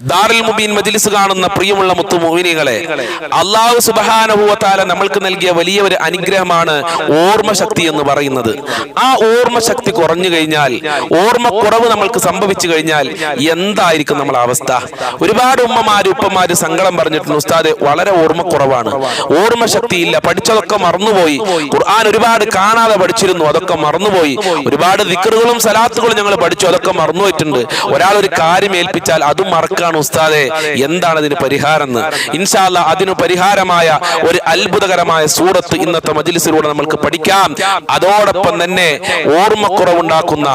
ദാറുൽ മുബീൻ മജ്ലിസ് കാണുന്ന പ്രിയമുള്ള മുത്തു മോഹിനികളെ അള്ളാഹു സുബഹാനഹുവത്താല നമ്മൾക്ക് നൽകിയ വലിയ ഒരു അനുഗ്രഹമാണ് ഓർമ്മ ശക്തി എന്ന് പറയുന്നത്. ആ ഓർമ്മ ശക്തി കുറഞ്ഞു കഴിഞ്ഞാൽ ഓർമ്മ കുറവ് നമ്മൾക്ക് സംഭവിച്ചു കഴിഞ്ഞാൽ എന്തായിരിക്കും നമ്മളെ അവസ്ഥ? ഒരുപാട് ഉമ്മമാര് ഉപ്പമാര് സങ്കടം പറഞ്ഞിട്ടുണ്ട് ഉസ്താദ് വളരെ ഓർമ്മ കുറവാണ് ശക്തിയില്ല പഠിച്ചതൊക്കെ മറന്നുപോയി. ഖുർആൻ ഒരുപാട് കാണാതെ പഠിച്ചിരുന്നു അതൊക്കെ മറന്നുപോയി. ഒരുപാട് ദിക്കറുകളും സലാത്തുകളും ഞങ്ങൾ പഠിച്ചു അതൊക്കെ മറന്നുപോയിട്ടുണ്ട്. ഒരാൾ ഒരു കാര്യം ഏൽപ്പിച്ചാൽ അതും മറക്കാണ് ഉസ്താദെ? എന്താണ് അതിന് പരിഹാരം? എന്ന് ഇൻഷാല്ല അതിനു പരിഹാരമായ ഒരു അത്ഭുതകരമായ സൂറത്ത് ഇന്നത്തെ മജിലിസിലൂടെ നമ്മൾക്ക് പഠിക്കാം. അതോടൊപ്പം തന്നെ ഓർമ്മക്കുറവുണ്ടാക്കുന്ന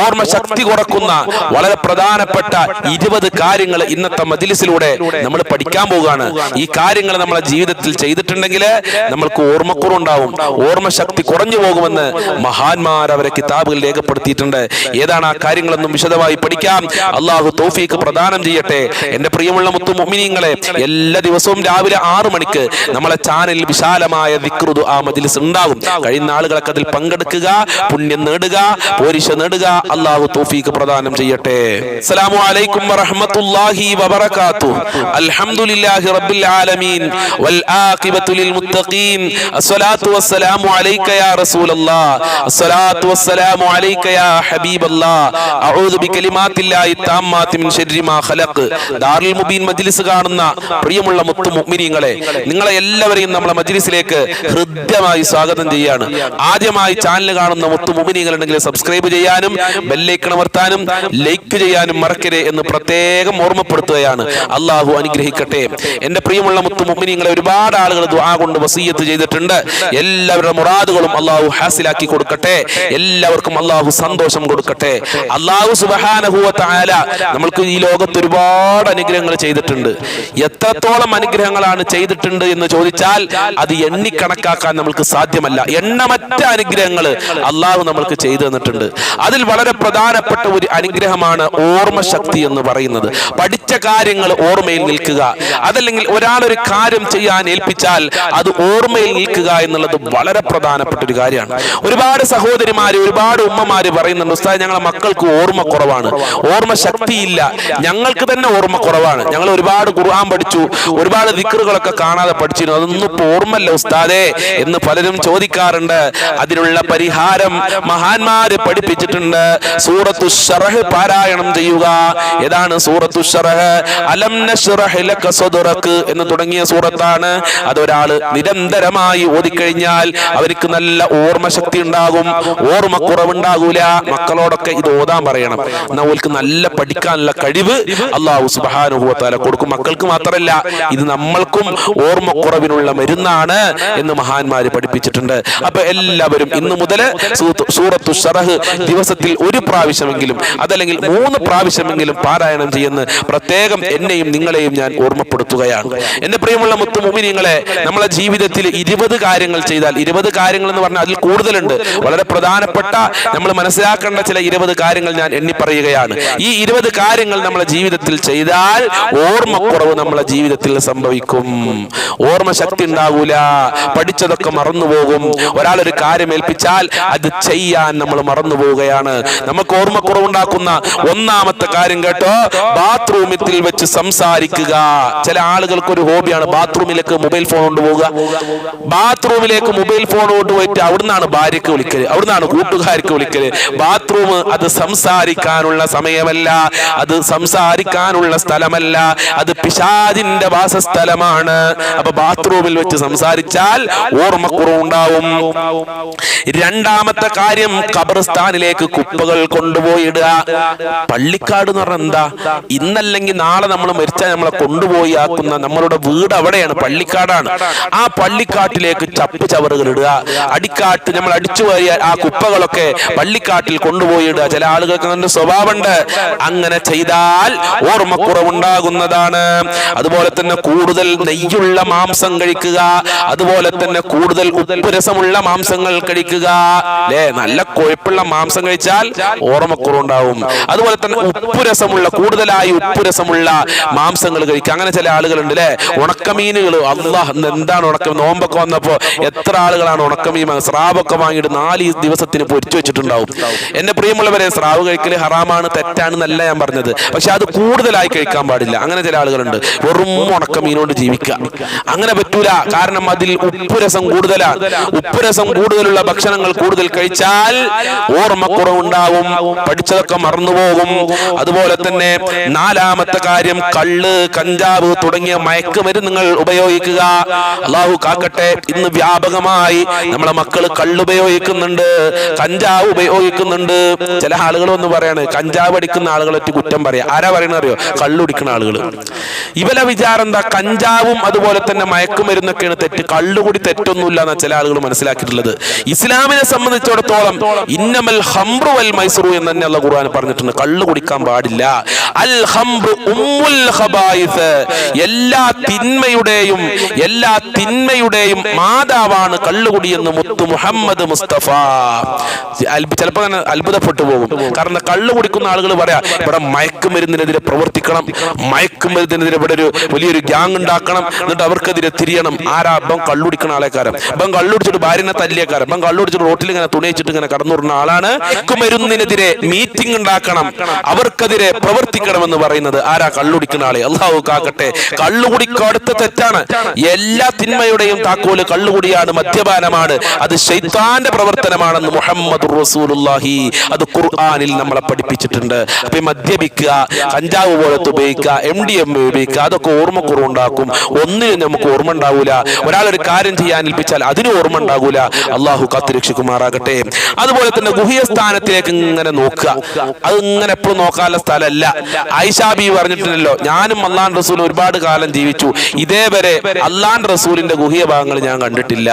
ഓർമ്മ ശക്തി കുറക്കുന്ന വളരെ പ്രധാനപ്പെട്ട ഇരുപത് കാര്യങ്ങൾ ഇന്നത്തെ മജിലിസിലൂടെ നമ്മൾ പഠിക്കാൻ പോവുകയാണ്. ഈ കാര്യങ്ങൾ നമ്മളെ ജീവിതത്തിൽ ചെയ്തിട്ടുണ്ടെങ്കിൽ നമ്മൾക്ക് ഓർമ്മക്കുറവുണ്ടാവും. ഓർമ്മ ശക്തി കുറഞ്ഞു പോകുമെന്ന് മഹാന്മാർ അവരെ കിതാബുകൾ രേഖപ്പെടുത്തിയിട്ടുണ്ട്. ഏതാണ് ആ കാര്യങ്ങളൊന്നും വിശദമായി പഠിക്കാം. അള്ളാഹു തോഫീക്ക് പ്രദാനം ചെയ്യട്ടെ. എന്റെ പ്രിയമുള്ള മുത്തു മുഅ്മിനീങ്ങളെ എല്ലാ ദിവസവും രാവിലെ ആറു മണിക്ക് നമ്മളെ ചാനലിൽ വിശാലമായ വിക്രുതു ആ മജിലിസ് ഉണ്ടാകും. കഴിയുന്ന ആളുകളൊക്കെ അതിൽ പങ്കെടുക്കുക പുണ്യം നേടുക പോരിശ നേടുക. അള്ളാഹു തോഫീക്ക് പ്രദാനം ചെയ്യട്ടെ. അസ്സലാമു അലൈക്കും വറഹ്മത്തുള്ളാഹി വബറകാതുഹു അൽഹംദുലില്ലാഹി റബ്ബിൽ ആലമീൻ. വൽ ആഖിബത്തു ലിൽ മുത്തഖീൻ. അസ്സലാത്തു വസ്സലാമു അലൈക യാ റസൂലല്ലാഹ് അസ്സലാത്തു വസ്സലാമു അലൈക യാ ഹബീബല്ലാഹ് അഊദു ബികലിമാത്തില്ലാഹി താമ്മാത്തി മിൻ ശർരി മാ ഖലഖ്. ദാറുൽ മുബീൻ മജ്ലിസ് കാണുന്ന പ്രിയമുള്ള മുത്തു മുഗ്മിനിയങ്ങളെ നിങ്ങളെ എല്ലാവരെയും നമ്മളെ മജ്ലിസിലേക്ക് ഹൃദ്യമായി സ്വാഗതം ചെയ്യാണ്. ആദ്യമായി ചാനൽ കാണുന്ന മുത്തു മുഗ്മിനിയങ്ങൾ ഉണ്ടെങ്കിൽ സബ്സ്ക്രൈബ് ചെയ്യാനും ബെല്ലൈക്കൺ അമർത്താനും ലൈക്ക് ചെയ്യാനും മറക്കരുത് എന്ന് പ്രത്യേകം ഓർമ്മപ്പെടുത്തുകയാണ്. അള്ളാഹു അനുഗ്രഹിക്കട്ടെ. എന്റെ പ്രിയമുള്ള മുത്തു മുഗ്മിനിയങ്ങളെ ഒരുപാട് ആളുകൾ ദുആ കൊണ്ട് വസീയത്ത് ചെയ്തിട്ടുണ്ട്. എല്ലാവരുടെ മുറാദുകളും അള്ളാഹു ഹാസിലാക്കി കൊടുക്കട്ടെ. എല്ലാവർക്കും അള്ളാഹു സന്തോഷം കൊടുക്കട്ടെ. അള്ളാഹു സുബഹാനഹുവ നമ്മൾക്ക് ഈ ലോകത്ത് ഒരുപാട് അനുഗ്രഹങ്ങൾ ചെയ്തിട്ടുണ്ട്. എത്രത്തോളം അനുഗ്രഹങ്ങളാണ് ചെയ്തിട്ടുണ്ട് എന്ന് ചോദിച്ചാൽ അത് എണ്ണിക്കണക്കാക്കാൻ നമുക്ക് സാധ്യമല്ല. എണ്ണമറ്റ അനുഗ്രഹങ്ങൾ അള്ളാഹു നമ്മൾക്ക് ചെയ്തു തന്നിട്ടുണ്ട്. അതിൽ വളരെ പ്രധാനപ്പെട്ട ഒരു അനുഗ്രഹമാണ് ഓർമ്മ ശക്തി എന്ന് പറയുന്നത്. പഠിച്ച കാര്യങ്ങൾ ഓർമ്മയിൽ നിൽക്കുക. അതല്ലെങ്കിൽ ഒരാൾ ഒരു കാര്യം ചെയ്യാൻ ഏൽപ്പിച്ചാൽ അത് ഓർമ്മയിൽ നിൽക്കുക എന്നുള്ളത് വളരെ പ്രധാനപ്പെട്ട ഒരു കാര്യമാണ്. ഒരുപാട് സഹോദരിമാര് ഒരുപാട് ഉമ്മമാര് പറയുന്നുണ്ട് ഉസ്താദ് ഞങ്ങളെ മക്കൾക്ക് ഓർമ്മ കുറവാണ്. ഓർമ്മ ശക്തിയില്ല ഞങ്ങൾക്ക് തന്നെ ഓർമ്മ കുറവാണ്. ഞങ്ങൾ ഒരുപാട് ഖുർആൻ പഠിച്ചു ഒരുപാട് ദിക്കറുകളൊക്കെ കാണാതെ പഠിച്ചിരുന്നു. അതൊന്നും ഇപ്പൊ ഓർമ്മല്ല ഉസ്താദേ എന്ന് പലരും ചോദിക്കാറുണ്ട്. അതിനുള്ള പരിഹാരം മഹാന്മാര് പഠിപ്പിച്ചിട്ടുണ്ട്. സൂറത്തു ഷറഹ് പാരായണം ചെയ്യുക. ഏതാണ് സൂറത്തു ഷറഹ്? അലം നശ്റഹ് ലക സദ്റക് എന്ന് തുടങ്ങിയ സൂറത്താണ്. അതൊരാൾ നിരന്തരമായി ഓതിക്കഴിഞ്ഞാൽ അവർക്ക് നല്ല ഓർമ്മ ശക്തി ഉണ്ടാകും. ഓർമ്മ കുറവുണ്ടാകൂല മക്കളോടൊക്കെ ഇത് ഓതാൻ പറയണം. എന്നാൽ നല്ല പഠിക്കാനുള്ള കഴിവ് അള്ളാഹു സുബാനുഭവത്താല കൊടുക്കും. മക്കൾക്ക് മാത്രമല്ല ഇത് നമ്മൾക്കും ഓർമ്മക്കുറവിനുള്ള മരുന്നാണ് എന്ന് മഹാന്മാര് പഠിപ്പിച്ചിട്ടുണ്ട്. അപ്പൊ എല്ലാവരും ഇന്ന് മുതൽ സൂറത്തു ഷറഹ് ദിവസത്തിൽ ഒരു പ്രാവശ്യമെങ്കിലും അതല്ലെങ്കിൽ മൂന്ന് പ്രാവശ്യമെങ്കിലും പാരായണം ചെയ്യുന്ന പ്രത്യേകം എന്നെയും നിങ്ങളെയും ഞാൻ ഓർമ്മപ്പെടുത്തുകയാണ്. എന്റെ പ്രിയമുള്ള മുത്തു മുമിനിങ്ങളെ നമ്മളെ ജീവിതത്തിൽ ഇരുപത് കാര്യങ്ങൾ ചെയ്താൽ ഇരുപത് കാര്യങ്ങൾ എന്ന് പറഞ്ഞാൽ അതിൽ കൂടുതലുണ്ട്. വളരെ പ്രധാനപ്പെട്ട നമ്മൾ മനസ്സിലാക്കേണ്ട ചില ഇരുപത് കാര്യങ്ങൾ ഞാൻ എണ്ണി പറയുകയാണ് ഈ ഇരുപത് കാര്യങ്ങൾ നമ്മളെ ജീവിതത്തിൽ ചെയ്താൽ ഓർമ്മക്കുറവ് നമ്മളെ ജീവിതത്തിൽ സംഭവിക്കും. ഓർമ്മ ശക്തി ഉണ്ടാകൂല പഠിച്ചതൊക്കെ മറന്നുപോകും. ഒരാൾ ഒരു കാര്യം ഏൽപ്പിച്ചാൽ അത് ചെയ്യാൻ നമ്മൾ മറന്നു പോവുകയാണ് നമുക്ക് ഓർമ്മക്കുറവുണ്ടാക്കുന്ന ഒന്നാമത്തെ കാര്യം കേട്ടോ ബാത്റൂമിൽ വെച്ച് സംസാരിക്കുക. ചില ആളുകൾക്ക് ഒരു ഹോബിയാണ് ബാത്റൂമിലേക്ക് മൊബൈൽ ഫോൺ കൊണ്ടുപോകുക ബാത്റൂമിലേക്ക് മൊബൈൽ ഫോൺ കൊണ്ടുപോയിട്ട് അവിടുന്നാണ് ഭാര്യക്ക് വിളിക്കൽ അവിടുന്നാണ് കൂട്ടുകാർക്ക് വിളിക്കൽ. ബാത്റൂം അത് സംസാരിക്കാനുള്ള സമയമല്ല. അത് സംസാരിക്കാനുള്ള സ്ഥലമല്ല. അത് പിശാദിന്റെ വാസസ്ഥലമാണ്. അപ്പൊ ബാത്റൂമിൽ വെച്ച് സംസാരിച്ചാൽ ഓർമ്മക്കുറവുണ്ടാവും. രണ്ടാമത്തെ കാര്യം ഖബർസ്ഥാനിലേക്ക് കുപ്പകൾ കൊണ്ടുപോയി ഇടുക പള്ളിക്കാട് എന്ന് പറഞ്ഞാൽ എന്താ? ഇന്നല്ലെങ്കിൽ നാളെ നമ്മൾ മരിച്ചാൽ നമ്മളെ കൊണ്ടുപോയി ആക്കുന്ന നമ്മളുടെ വീട് അവിടെയാണ് പള്ളിക്കാടാണ്. ആ പള്ളിക്കാട്ടിലേക്ക് ചപ്പ് ചവറുകൾ ഇടുക. അടിക്കാട്ട് നമ്മൾ അടിച്ചു വാരിയാൽ ആ കുപ്പകളൊക്കെ പള്ളിക്കാട്ടിൽ കൊണ്ടുപോയി ഇടുക ചില ആളുകൾക്ക് അങ്ങനെ സ്വഭാവമുണ്ട്. അങ്ങനെ ചെയ്താൽ ഓർമ്മക്കുറവുണ്ടാകുന്നതാണ്. അതുപോലെ തന്നെ കൂടുതൽ നെയ്യുള്ള മാംസം കഴിക്കുക. അതുപോലെ തന്നെ കൂടുതൽ ഉപ്പുരസമുള്ള മാംസങ്ങൾ കഴിക്കുക. അല്ലേ നല്ല കൊഴുപ്പുള്ള മാംസം കഴിച്ചാൽ ഓർമ്മക്കുറവുണ്ടാവും. അതുപോലെ തന്നെ ഉപ്പുരസമുള്ള കൂടുതലായി ഉപ്പുരസമുള്ള മാംസങ്ങൾ കഴിക്കുക. അങ്ങനെ ചില ആളുകളുണ്ട് അല്ലേ ഉണക്കമീനുകൾ. അള്ളാഹ് എന്താണ് ഉണക്ക? നോമ്പൊക്കെ വന്നപ്പോ എത്ര ആളുകളാണ് ഉണക്കമീൻ? സ്രാവൊക്കെ വാങ്ങിയിട്ട് നാല് ദിവസത്തിന് പൊരിച്ചു വെച്ചിട്ടുണ്ടാവും. എന്റെ പ്രിയമുള്ളവരെ സ്രാവ് കഴിക്കൽ ഹറാമാണ് തെറ്റാണെന്നല്ല ഞാൻ പറഞ്ഞത്. പക്ഷെ അത് കൂടുതൽ കൂടുതലായി കഴിക്കാൻ പാടില്ല. അങ്ങനെ ചില ആളുകളുണ്ട്. വെറും ഉണക്ക കൊണ്ട് ജീവിക്കുക അങ്ങനെ പറ്റൂല. കാരണം അതിൽ ഉപ്പുരസം കൂടുതലാണ് ഉപ്പുരസം കൂടുതലുള്ള ഭക്ഷണങ്ങൾ കൂടുതൽ കഴിച്ചാൽ ഓർമ്മക്കുറവുണ്ടാവും. പഠിച്ചതൊക്കെ മറന്നുപോകും. അതുപോലെ തന്നെ നാലാമത്തെ കാര്യം കള്ള് കഞ്ചാവ് തുടങ്ങിയ മയക്കുമരുന്നുകൾ ഉപയോഗിക്കുക. അള്ളാഹു കാക്കട്ടെ ഇന്ന് വ്യാപകമായി നമ്മളെ മക്കൾ കള്ളുപയോഗിക്കുന്നുണ്ട് കഞ്ചാവ് ഉപയോഗിക്കുന്നുണ്ട്. ചില ആളുകൾ ഒന്ന് പറയാണ് കഞ്ചാവ് അടിക്കുന്ന ആളുകളെ കുറ്റം പറയാ. ആരാ പറയണ അറിയോ? കള്ളുടിക്കുന്ന ആളുകൾ ഇവലെ വിചാരം എന്താ? കഞ്ചാവും അതുപോലെ തന്നെ മയക്കുമരുന്നൊക്കെയാണ് തെറ്റ്. കള്ളുകൂടി തെറ്റൊന്നുമില്ല എന്നാ ചില ആളുകൾ മനസ്സിലാക്കിയിട്ടുള്ളത്. ഇസ്ലാമിനെ സംബന്ധിച്ചിടത്തോളം ഇന്നമൽ ഹംറു അൽ മൈസറു എന്ന് തന്നെ അള്ള ഖുർആൻ പറഞ്ഞിട്ടുണ്ട്. കള്ളു കുടിക്കാൻ പാടില്ല. അൽ ഹംറു ഉമ്മുൽ എല്ലാ തിന്മയുടെയും എല്ലാ തിന്മയുടെയും മാതാവാണ് കള്ളുകുടി എന്ന് മുത്തു മുഹമ്മദ് മുസ്തഫ. ചിലപ്പോ അങ്ങനെ അത്ഭുതപ്പെട്ടു പോകും. കാരണം കള്ളു കുടിക്കുന്ന ആളുകൾ പറയാ ഇവിടെ മയക്കുമരുന്നിനെതിരെ പ്രവർത്തിക്കണം. മയക്കുമരുന്നിനെതിരെ ഇവിടെ ഒരു വലിയൊരു ഗ്യാങ് ഉണ്ടാക്കണം. എന്നിട്ട് അവർക്കെതിരെ തിരിയണം. ആരാ? ബം കള്ളുടിക്കുന്ന ആളേക്കാരൻ ബം കള്ളുടിച്ചിട്ട് ഭാര്യനെ തല്ലിയേക്കാരൻ ബം കള്ളുടിച്ചിട്ട് റോട്ടിൽ ഇങ്ങനെ തുണയിച്ചിട്ട് ഇങ്ങനെ കടന്നുറുന്ന ആളാണ് മയക്കുമരുന്നിനെതിരെ മീറ്റിംഗ് ഉണ്ടാക്കണം. അവർക്കെതിരെ പ്രവർത്തിക്കണമെന്ന് പറയുന്നത് ആരാ? കള്ളുടിക്കുന്ന ആളെ. അള്ളാഹു കാക്കട്ടെ. കള്ളുകുടിക്ക് അടുത്ത തെറ്റാണ്. എല്ലാ തിന്മയുടെയും താക്കോൽ കള്ളുകുടിയാണ് മദ്യപാനമാണ്. അത് ശൈത്താന്റെ പ്രവർത്തനമാണെന്ന് മുഹമ്മദ് റസൂലുള്ളാഹി. അത് ഖുർആനിൽ നമ്മളെ പഠിപ്പിച്ചിട്ടുണ്ട്. അപ്പൊ മദ്യപിക്കുക കഞ്ചാവ് പോലത്തെ ഉപയോഗിക്കുക എം ഡി എം ഉപയോഗിക്കുക. അതൊക്കെ ഓർമ്മക്കുറവുണ്ടാക്കും. ഒന്നിനും നമുക്ക് ഓർമ്മ ഉണ്ടാവൂല. ഒരാൾ ഒരു കാര്യം ചെയ്യാൻ ഏൽപ്പിച്ചാൽ അതിന് ഓർമ്മ ഉണ്ടാകൂല അള്ളാഹു കാത്തുരക്ഷിക്കുമാറാകട്ടെ അതുപോലെ തന്നെ ഗുഹ്യ സ്ഥാനത്തിലേക്ക് ഇങ്ങനെ നോക്കുക. അത് ഇങ്ങനെ എപ്പോഴും നോക്കാനുള്ള സ്ഥലമല്ല. ഐഷാബി പറഞ്ഞിട്ടുണ്ടല്ലോ ഞാനും അള്ളാൻ റസൂൽ ഒരുപാട് കാലം ജീവിച്ചു. ഇതേവരെ അള്ളാൻ റസൂലിന്റെ ഗുഹ്യ ഭാഗങ്ങൾ ഞാൻ കണ്ടിട്ടില്ല.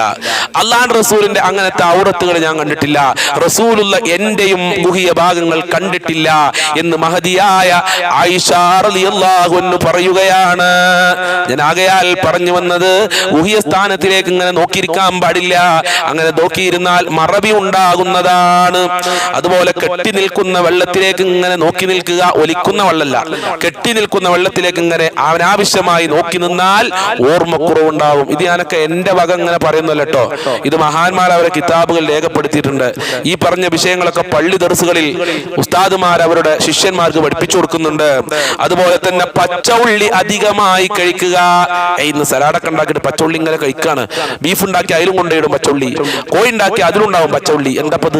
അള്ളാൻ റസൂലിന്റെ അങ്ങനത്തെ ഔറത്തുകൾ ഞാൻ കണ്ടിട്ടില്ല. റസൂലുള്ള എന്റെയും ഗുഹ്യ ഭാഗങ്ങൾ കണ്ടിട്ടില്ല എന്ന് മഹതിയായ ഐഷാറിയാഹു പറയുകയാണ്. ഞാൻ ആകയാൽ പറഞ്ഞു വന്നത് ഊഹ്യ സ്ഥാനത്തിലേക്ക് ഇങ്ങനെ നോക്കിയിരിക്കാൻ പാടില്ല. അങ്ങനെ നോക്കിയിരുന്നാൽ മറവി ഉണ്ടാകുന്നതാണ്. അതുപോലെ കെട്ടി നിൽക്കുന്ന വെള്ളത്തിലേക്ക് ഇങ്ങനെ നോക്കി നിൽക്കുക ഒലിക്കുന്ന വെള്ളമല്ല. കെട്ടി നിൽക്കുന്ന വെള്ളത്തിലേക്ക് ഇങ്ങനെ അനാവശ്യമായി നോക്കി നിന്നാൽ ഓർമ്മക്കുറവുണ്ടാവും. ഇത് ഞാനൊക്കെ എന്റെ വക ഇങ്ങനെ പറയുന്നല്ലോ കേട്ടോ. ഇത് മഹാന്മാർ അവരെ കിതാബുകൾ രേഖപ്പെടുത്തിയിട്ടുണ്ട്. ഈ പറഞ്ഞ വിഷയങ്ങളൊക്കെ പള്ളി ദർസുകളിൽ ഉസ്താദുമാർ അവരുടെ ശിഷ്യന്മാർക്ക് പഠിപ്പിച്ചു കൊടുക്കുന്നുണ്ട്. അതുപോലെ തന്നെ പച്ചഉള്ളി അധികമായി കഴിക്കുക. ഇന്ന് സലാഡൊക്കെ ഉണ്ടാക്കിയിട്ട് പച്ചഉള്ളി ഇങ്ങനെ കഴിക്കാണ്. ബീഫ് ഉണ്ടാക്കി അതിലും കൊണ്ടിടും പച്ചഉള്ളി. കോഴി ഉണ്ടാക്കി അതിലുണ്ടാവും പച്ചഉള്ളി. എന്താപ്പത്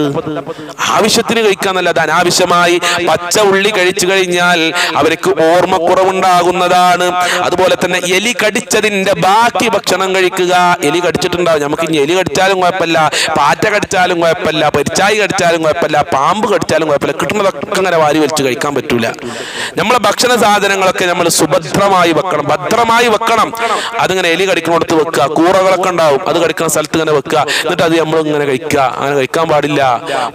ആവശ്യത്തിന് കഴിക്കാന്നല്ലാതെ അനാവശ്യമായി പച്ച ഉള്ളി കഴിച്ചു കഴിഞ്ഞാൽ അവർക്ക് ഓർമ്മക്കുറവുണ്ടാകുന്നതാണ്. അതുപോലെ തന്നെ എലി കടിച്ചതിന്റെ ബാക്കി ഭക്ഷണം കഴിക്കുക. എലി കടിച്ചിട്ടുണ്ടാവും. നമുക്ക് ഇനി എലി കടിച്ചാലും കുഴപ്പമില്ല. പാറ്റ കടിച്ചാലും കുഴപ്പമില്ല. പരിച്ചായി കടിച്ചാലും കുഴപ്പമില്ല. പാമ്പ് കടിച്ചാലും കുഴപ്പമില്ല. കിട്ടുന്നതൊക്കെ അങ്ങനെ വാരി വലിച്ച് കഴിക്കാൻ പറ്റൂല. നമ്മളെ ഭക്ഷണ സാധനങ്ങളൊക്കെ നമ്മൾ സുഭദ്രമായി വെക്കണം ഭദ്രമായി വെക്കണം. അതിങ്ങനെ എലി കടിക്കുന്നിടത്ത് വെക്കുക കൂറകളൊക്കെ ഉണ്ടാവും അത് കടിക്കുന്ന സ്ഥലത്ത് ഇങ്ങനെ വെക്കുക എന്നിട്ട് അത് നമ്മൾ ഇങ്ങനെ കഴിക്കുക. അങ്ങനെ കഴിക്കാൻ പാടില്ല.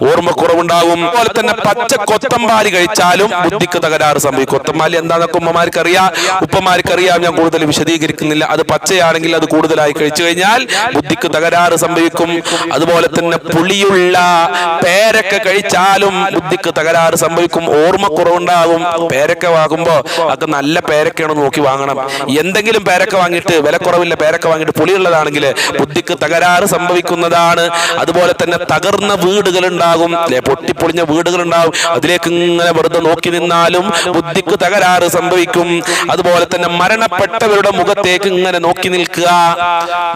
ഓർമ്മക്കുറവുണ്ടാവും അതുപോലെ തന്നെ പച്ച കൊത്തമ്പാലി കഴിച്ചാലും ബുദ്ധിക്ക് തകരാറ് സംഭവിക്കും. കൊത്തമ്പാലി എന്താണെന്നൊക്കെ ഉമ്മമാർക്ക് അറിയാം ഉപ്പമാർക്ക് അറിയാം ഞാൻ കൂടുതൽ വിശദീകരിക്കുന്നില്ല. അത് പച്ചയാണെങ്കിൽ അത് കൂടുതലായി കഴിച്ചു കഴിഞ്ഞാൽ ബുദ്ധിക്ക് തകരാറ് സംഭവിക്കും. അതുപോലെ തന്നെ പുളിയുള്ള പേരക്ക കഴിച്ചാലും ബുദ്ധിക്ക് തകരാറ് സംഭവിക്കും. ഓർമ്മക്കുറവുണ്ടാവും. പേരക്ക വാങ്ങുമ്പോ അത് നല്ല പേരക്കയാണ് നോക്കി വാങ്ങണം. എന്തെങ്കിലും പേരക്ക വാങ്ങിയിട്ട് വിലക്കുറവില്ല പേരക്ക വാങ്ങിയിട്ട് പുളിയുള്ളതാണെങ്കിൽ ബുദ്ധിക്ക് തകരാറ് സംഭവിക്കുന്നതാണ്. അതുപോലെ തന്നെ തകർന്ന വീടുകൾ ഉണ്ടാകും അല്ലെ പൊട്ടിപ്പൊളിഞ്ഞ വീടുകൾ ഉണ്ടാകും അതിലേക്ക് ഇങ്ങനെ വെറുതെ നോക്കി നിന്നാലും ബുദ്ധിക്ക് തകരാറ് സംഭവിക്കും. അതുപോലെ തന്നെ മരണപ്പെട്ടവരുടെ മുഖത്തേക്ക് ഇങ്ങനെ നോക്കി നിൽക്കുക.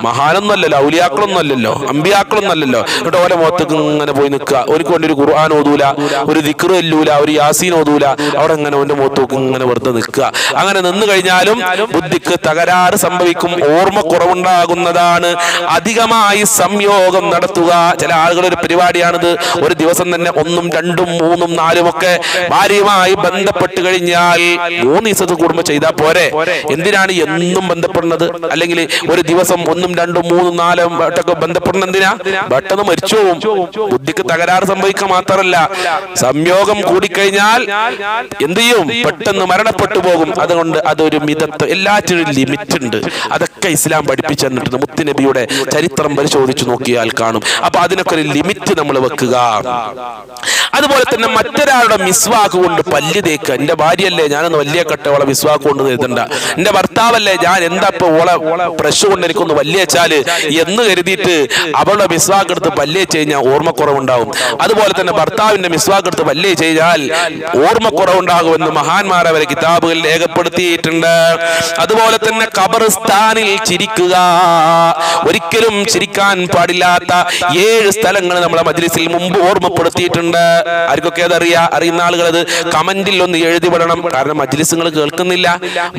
മഹാനൊന്നും അല്ലല്ലോ ഔലിയാക്കളൊന്നും അല്ലല്ലോ അമ്പിയാക്കളൊന്നും അല്ലല്ലോ എന്നിട്ട് ഓരോ മുഖത്തേക്ക് ഇങ്ങനെ പോയി നിൽക്കുക. ഒരു കൊണ്ട് ഒരു ഖുർആൻ ഓതൂല ഒരു ദിക്റു എല്ലൂല ഒരു യാസീൻ ഓതൂല. അവിടെ ഇങ്ങനെ ഓന്റെ മുഖത്തേക്ക് ഇങ്ങനെ വെറുതെ നിൽക്കുക. അങ്ങനെ നിന്ന് കഴിഞ്ഞാലും ബുദ്ധിക്ക് തകരാറ് സംഭവിക്കും. ഓർമ്മ കുറവുണ്ടാകുന്നതാണ് അധികമായി സംയോഗം നടത്തുക. ചില ആളുകൾ ഒരു പരിപാടിയാണിത്. ഒരു ദിവസം തന്നെ ഒന്നും രണ്ടും മൂന്നും നാലും ഒക്കെ ഭാര്യയുമായി ബന്ധപ്പെട്ട് കഴിഞ്ഞാൽ മൂന്ന് ദിവസത്തെ കൂടുമ്പോൾ ചെയ്താൽ പോരെ? എന്തിനാണ് എന്നും ബന്ധപ്പെടുന്നത്? അല്ലെങ്കിൽ ഒരു ദിവസം ഒന്നും രണ്ടും മൂന്നും നാലും വട്ടൊക്കെ ബന്ധപ്പെടുന്ന എന്തിനാ? പെട്ടെന്ന് മരിച്ചു പോവും. ബുദ്ധിക്ക് തകരാറ് സംഭവിക്കുക മാത്രമല്ല. സംയോഗം കൂടിക്കഴിഞ്ഞാൽ എന്ത് ചെയ്യും? പെട്ടെന്ന് മരണപ്പെട്ടു പോകും. അതുകൊണ്ട് അതൊരു മിതത്വം. എല്ലാറ്റിനും ലിമിറ്റ് ഉണ്ട് അതൊക്കെ ഇസ്ലാം പഠിപ്പിച്ചു തന്നിട്ടുണ്ട്. മുത്തുനബിയുടെ ചരിത്രം പരിശോധിച്ചു നോക്കിയാൽ കാണും. അപ്പൊ അതിനൊക്കെ ഒരു ലിമിറ്റ് നമ്മൾ വെക്കുക. അതുപോലെ തന്നെ മറ്റൊരാളുടെ മിസ്വാക്ക് കൊണ്ട് പല്ല് തേക്കുക. എന്റെ ഭാര്യയല്ലേ ഞാനൊന്ന് വലിയ കട്ടവളെ മിസ്വാക്ക് കൊണ്ട് എഴുതണ്ട എന്റെ ഭർത്താവല്ലേ ഞാൻ എന്താ ഇപ്പൊ ഓളെ ബ്രഷ് കൊണ്ട് എനിക്കൊന്ന് വലിയ വെച്ചാൽ എന്ന് കരുതിയിട്ട് അവളുടെ മിസ്വാക്ക് എടുത്ത് പല്ല് വെച്ച് കഴിഞ്ഞാൽ ഓർമ്മക്കുറവുണ്ടാവും. അതുപോലെ തന്നെ ഭർത്താവിന്റെ മിസ്വാക്ക് എടുത്ത് പല്ലേ ചെയ്താൽ ഓർമ്മക്കുറവുണ്ടാകുമെന്ന് ഓർമ്മക്കുറവുണ്ടാകുമെന്ന് മഹാന്മാർ അവരെ കിതാബുകളിൽ രേഖപ്പെടുത്തിയിട്ടുണ്ട്. അതുപോലെ തന്നെ ഖബർസ്ഥാനിൽ ചിരിക്കുക. ഒരിക്കലും ചിരിക്കാൻ പാടില്ലാത്ത ഏഴ് സ്ഥലങ്ങൾ നമ്മളെ മജ്ലിസിൽ മുമ്പ് ഓർമ്മപ്പെടുത്തിയിട്ടുണ്ട്. ആർക്കൊക്കെ അതറിയാ അറിയുന്ന ആളുകൾ അത് കമന്റിൽ ഒന്ന് എഴുതി വിടണം. കാരണം മജ്ലിസുകൾ കേൾക്കുന്നില്ല.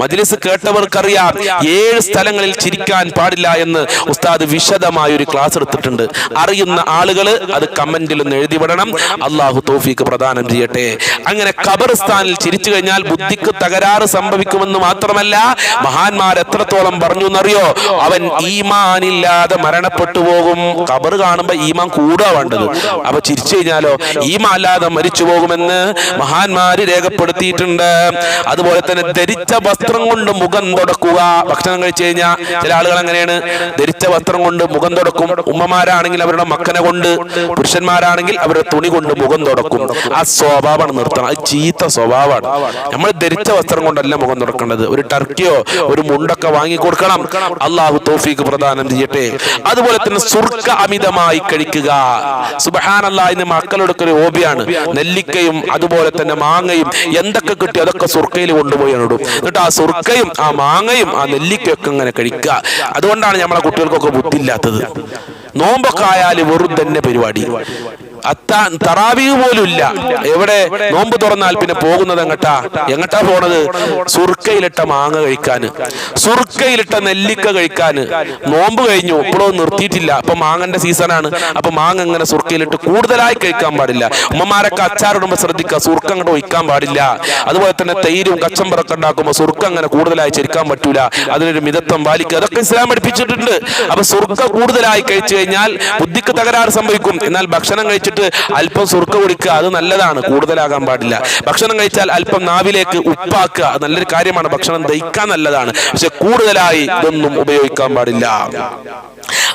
മജ്ലിസ് കേട്ടവർക്കറിയാം ഏഴ് സ്ഥലങ്ങളിൽ ചിരിക്കാൻ പാടില്ല എന്ന് ഉസ്താദ് വിശദമായ ഒരു ക്ലാസ് എടുത്തിട്ടുണ്ട്. അറിയുന്ന ആളുകൾ അത് കമന്റിൽ ഒന്ന് എഴുതി വിടണം. അള്ളാഹു തോഫീക്ക് പ്രദാനം ചെയ്യട്ടെ. അങ്ങനെ ഖബർസ്ഥാനിൽ ചിരിച്ചു കഴിഞ്ഞാൽ ബുദ്ധിക്ക് തകരാറ് സംഭവിക്കുമെന്ന് മാത്രമല്ല മഹാന്മാർ എത്രത്തോളം പറഞ്ഞു എന്നറിയോ അവൻ ഈമാനില്ലാതെ മരണപ്പെട്ടു പോകും. കബർ കാണുമ്പോ ഈമാൻ കൂടുക വേണ്ടത്. അപ്പൊ ചിരിച്ചു കഴിഞ്ഞാലോ ഈമാ അല്ലാതെ മരിച്ചു പോകുമെന്ന് മഹാന്മാര് രേഖപ്പെടുത്തിയിട്ടുണ്ട്. അതുപോലെ തന്നെ ധരിച്ച വസ്ത്രം കൊണ്ട് മുഖം തുടക്കുക. ഭക്ഷണം കഴിച്ചു കഴിഞ്ഞാൽ ചില ആളുകൾ അങ്ങനെയാണ് ധരിച്ച വസ്ത്രം കൊണ്ട് മുഖം തുടക്കും. ഉമ്മമാരാണെങ്കിൽ അവരുടെ മക്കനെ കൊണ്ട് പുരുഷന്മാരാണെങ്കിൽ അവരുടെ തുണി കൊണ്ട് മുഖം തുടക്കും. ആ സ്വഭാവമാണ് നിർത്തണം. അത് ചീത്ത സ്വഭാവമാണ്. നമ്മൾ ധരിച്ച വസ്ത്രം കൊണ്ടല്ല മുഖം തുറക്കേണ്ടത്. ഒരു ടർക്കിയോ ഒരു മുണ്ടൊക്കെ വാങ്ങി കൊടുക്കണം. അള്ളാഹു തോഫീക്ക് പ്രദാനം ചെയ്യട്ടെ. അതുപോലെ തന്നെ സുർക്ക അമിതമായി കഴിക്കുക. സുബഹാനല്ല ഇന്ന് ഒരു ഹോബിയാണ്. നെല്ലിക്കയും അതുപോലെ തന്നെ മാങ്ങയും എന്തൊക്കെ കിട്ടി അതൊക്കെ സുർക്കയിൽ കൊണ്ടുപോയി ഇടും. എന്നിട്ട് ആ സുർക്കയും ആ മാങ്ങയും ആ നെല്ലിക്കയും ഒക്കെ ഇങ്ങനെ കഴിക്കുക. അതുകൊണ്ടാണ് നമ്മളെ കുട്ടികൾക്കൊക്കെ ബുദ്ധിയില്ലാത്തത്. നോമ്പൊക്കെ ആയാൽ വെറുതെ പരിപാടി. തറാവീവ് പോലും ഇല്ല. എവിടെ നോമ്പ് തുറന്നാൽ പിന്നെ പോകുന്നത് എങ്ങട്ടാ? എങ്ങട്ടാ? പോണത്? സുർക്കയിലിട്ട മാങ്ങ കഴിക്കാന്. സുർക്കയിലിട്ട നെല്ലിക്ക കഴിക്കാന്. നോമ്പ് കഴിഞ്ഞു. ഇപ്പോഴും നിർത്തിയിട്ടില്ല. അപ്പൊ മാങ്ങന്റെ സീസണാണ്. അപ്പൊ മാങ്ങ ഇങ്ങനെ സുർക്കയിലിട്ട് കൂടുതലായി കഴിക്കാൻ പാടില്ല. ഉമ്മമാരൊക്കെ അച്ചാറിടുമ്പോ ശ്രദ്ധിക്കുക സുർക്ക അങ്ങോട്ട് ഒഴിക്കാൻ പാടില്ല. അതുപോലെ തന്നെ തൈരും കച്ചമ്പറൊക്കെ ഉണ്ടാക്കുമ്പോൾ സുർക്ക അങ്ങനെ കൂടുതലായി ചരിക്കാൻ പറ്റൂല. അതിനൊരു മിതത്വം പാലിക്കുക. അതൊക്കെ ഇസ്ലാം പഠിപ്പിച്ചിട്ടുണ്ട്. അപ്പൊ സുർക്ക കൂടുതലായി കഴിച്ചു കഴിഞ്ഞാൽ ബുദ്ധിക്ക് തകരാറ് സംഭവിക്കും. എന്നാൽ ഭക്ഷണം കഴിച്ചിട്ട് അല്പം സുർക്ക കുടിക്കുക അത് നല്ലതാണ്. കൂടുതലാകാൻ പാടില്ല. ഭക്ഷണം കഴിച്ചാൽ അല്പം നാവിലേക്ക് ഉപ്പാക്കുക അത് നല്ലൊരു കാര്യമാണ്. ഭക്ഷണം ദഹിക്കാൻ നല്ലതാണ്. പക്ഷെ കൂടുതലായി ഇതൊന്നും ഉപയോഗിക്കാൻ പാടില്ല.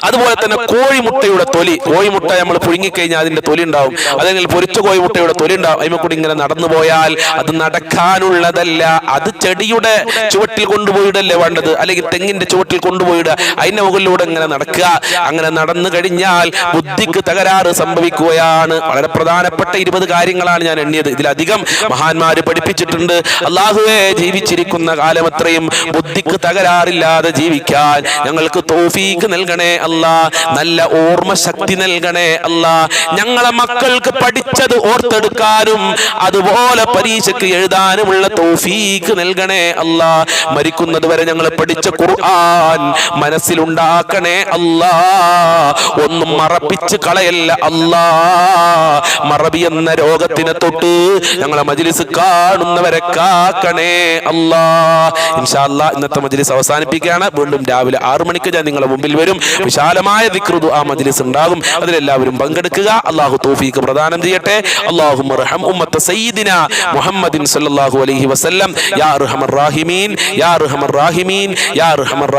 അതുപോലെ തന്നെ കോഴിമുട്ടയുടെ തൊലി. കോഴിമുട്ട നമ്മൾ പുഴുങ്ങിക്കഴിഞ്ഞാൽ അതിന്റെ തൊലി ഉണ്ടാവും. അല്ലെങ്കിൽ പൊരിച്ച കോഴിമുട്ടയുടെ തൊലി ഉണ്ടാവും. കൂടി ഇങ്ങനെ നടന്നു പോയാൽ അത് നടക്കാനുള്ളതല്ല. അത് ചെടിയുടെ ചുവട്ടിൽ കൊണ്ടുപോയിടല്ലേ വേണ്ടത്? അല്ലെങ്കിൽ തെങ്ങിന്റെ ചുവട്ടിൽ കൊണ്ടുപോയിടുക. അതിന്റെ മുകളിലൂടെ ഇങ്ങനെ നടക്കുക. അങ്ങനെ നടന്നു കഴിഞ്ഞാൽ ബുദ്ധിക്ക് തകരാറ് സംഭവിക്കുകയാണ് വളരെ പ്രധാനപ്പെട്ട ഇരുപത് കാര്യങ്ങളാണ് ഞാൻ എണ്ണിയത്. ഇതിലധികം മഹാന്മാര് പഠിപ്പിച്ചിട്ടുണ്ട്. അള്ളാഹുവെ ജീവിച്ചിരിക്കുന്ന കാലം അത്രയും ബുദ്ധിക്ക് തകരാറില്ലാതെ ജീവിക്കാൻ ഞങ്ങൾക്ക് തോഫീക്ക് നൽകണേ അല്ലാ. നല്ല ഓർമ്മ ശക്തി നൽകണേ അല്ലാ. ഞങ്ങളെ മക്കൾക്ക് പഠിച്ചത് ഓർത്തെടുക്കാനും അതുപോലെ പരീക്ഷയ്ക്ക് എഴുതാനുമുള്ള തോഫീക്ക് നൽകണേ അല്ലാ. മരിക്കുന്നത് വരെ ഞങ്ങൾ പഠിച്ച ഖുർആൻ മനസ്സിലുണ്ടാക്കണേ അല്ലാ. ഒന്നും മറപ്പിച്ച് കളയല്ല അല്ലാ. മറബി എന്ന രോഗത്തിനെ തൊട്ട് ഞങ്ങളെ മജിലിസ് കാണുന്നവരെ കാക്കണേ. അല്ലാ. ഇൻഷാ അല്ലാ ഇന്നത്തെ മജിലിസ് അവസാനിപ്പിക്കുകയാണ്. വീണ്ടും രാവിലെ ആറു മണിക്ക് ഞാൻ നിങ്ങളുടെ മുമ്പിൽ വരും. വിശാലമായ ദിക്രുതു ആ മജിലിസ് ഉണ്ടാകും. അതിലെല്ലാവരും പങ്കെടുക്കുക. അള്ളാഹു തോഫീക്ക് പ്രദാനം ചെയ്യട്ടെ. അള്ളാഹു സയ്യിദിന മുഹമ്മദിൻ സല്ലല്ലാഹു അലൈഹി വസല്ലം. യാ അർഹമർ യാ അർഹമർ യാ അർഹമർ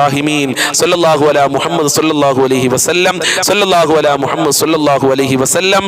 സല്ലല്ലാഹു അലാ മുഹമ്മദ് സല്ലല്ലാഹു അലൈഹി വസല്ലം. സല്ലല്ലാഹു അലാ മുഹമ്മദ് സല്ലല്ലാഹു അലൈഹി വസല്ലം.